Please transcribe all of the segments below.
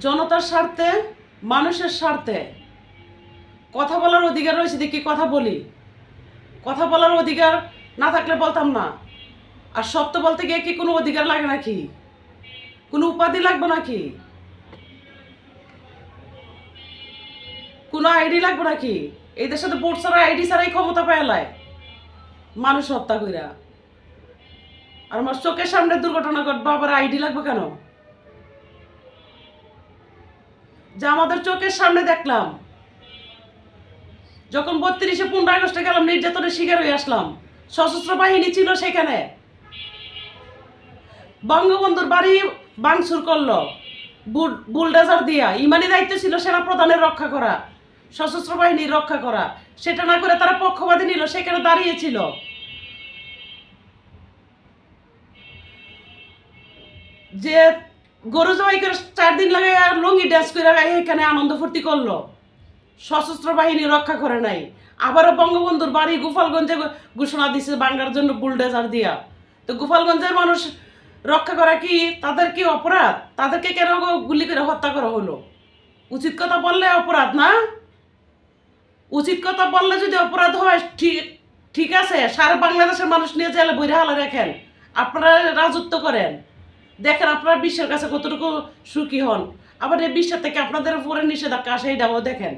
জনতার স্বার্থে, মানুষের স্বার্থে। কথা বলার অধিকার রয়েছে, দেখি কথা বলি। কথা বলার অধিকার না থাকলে বলতাম না। আর সত্য বলতে গিয়ে কি কোনো অধিকার লাগে নাকি? কোনো উপাধি লাগবে নাকি? কোনো আইডি লাগবে নাকি? এই দেশে তো ভোট ছাড়া, আইডি ছাড়াই ক্ষমতা পেলায় মানুষ হত্যা কইরা। আর আমার চোখের সামনে দুর্ঘটনা ঘটবে, আবার আইডি লাগবে কেন? যা আমাদের চোখের সামনে দেখলাম। যখন বত্রিশে পনেরো আগস্টে গেলাম, নির্যাতনের শিকার হয়ে আসলাম। সশস্ত্র বাহিনী ছিল সেখানে। বঙ্গবন্ধুর বাড়ি বাংসুর করল। বুল- বুলডোজার দিয়া ইমানি দায়িত্ব ছিল সেনা প্রধানের রক্ষা করা, সশস্ত্র বাহিনীর রক্ষা করা। সেটা না করে তারা পক্ষপাতী নিল, সেখানে দাঁড়িয়েছিল যে গরু জবাই করে চার দিন লাগে আর লুঙ্গি ড্যান্স করে এখানে আনন্দ ফুর্তি করল। সশস্ত্র বাহিনী রক্ষা করে নাই। আবারও বঙ্গবন্ধুর বাড়ি গোপালগঞ্জে ঘোষণা দিছে বাংলার জন্য বুলডেজার দিয়া। তো গোপালগঞ্জের মানুষ রক্ষা করা কি তাদের কি অপরাধ? তাদেরকে কেন গুলি করে হত্যা করা হলো? উচিত কথা বললে অপরাধ না? উচিত কথা বললে যদি অপরাধ হয় ঠিক ঠিক আছে। সারা বাংলাদেশের মানুষ নিয়ে জেলে বইরে হালা রাখেন। আপনারা রাজত্ব করেন। দেখেন আপনারা বিশ্বের কাছে কতটুকু সুখী হন। আবার এই বিশ্বের থেকে আপনাদের উপরে নিষেধাজ্ঞা আসে এইটাও দেখেন।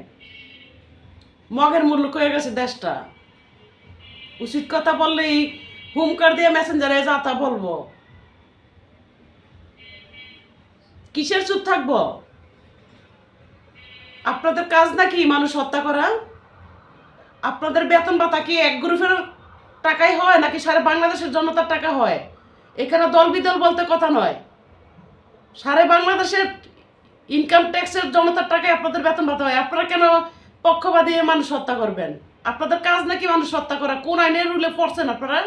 মগের মূল্য হয়ে গেছে দেশটা। উচিত কথা বললেই হুমকার দিয়ে মেসেঞ্জারে যাতা বলব। কিসের চুপ থাকব? আপনাদের কাজ নাকি মানুষ হত্যা করা? আপনাদের বেতন ভাতা কি এক গ্রুপের টাকাই হয় নাকি সারা বাংলাদেশের জনতার টাকা হয়? এখানে দল বিদল বলতে কথা নয়। সারে বাংলাদেশের ইনকাম ট্যাক্সের জনতার টাকায় আপনাদের বেতন ভাতা হয়। আপনারা কেন পক্ষপাতী মানুষ হত্যা করবেন? আপনাদের কাজ নাকি মানুষ হত্যা করা? কোন আইনের রুলে পড়ছেন আপনারা?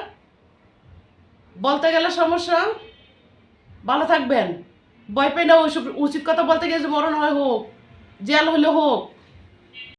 বলতে গেলে সমস্যা। ভালো থাকবেন। ভয় পেয়ে না, ওইসব উচিত কথা বলতে গেলে মরণ হয় হোক, জেল হলে হোক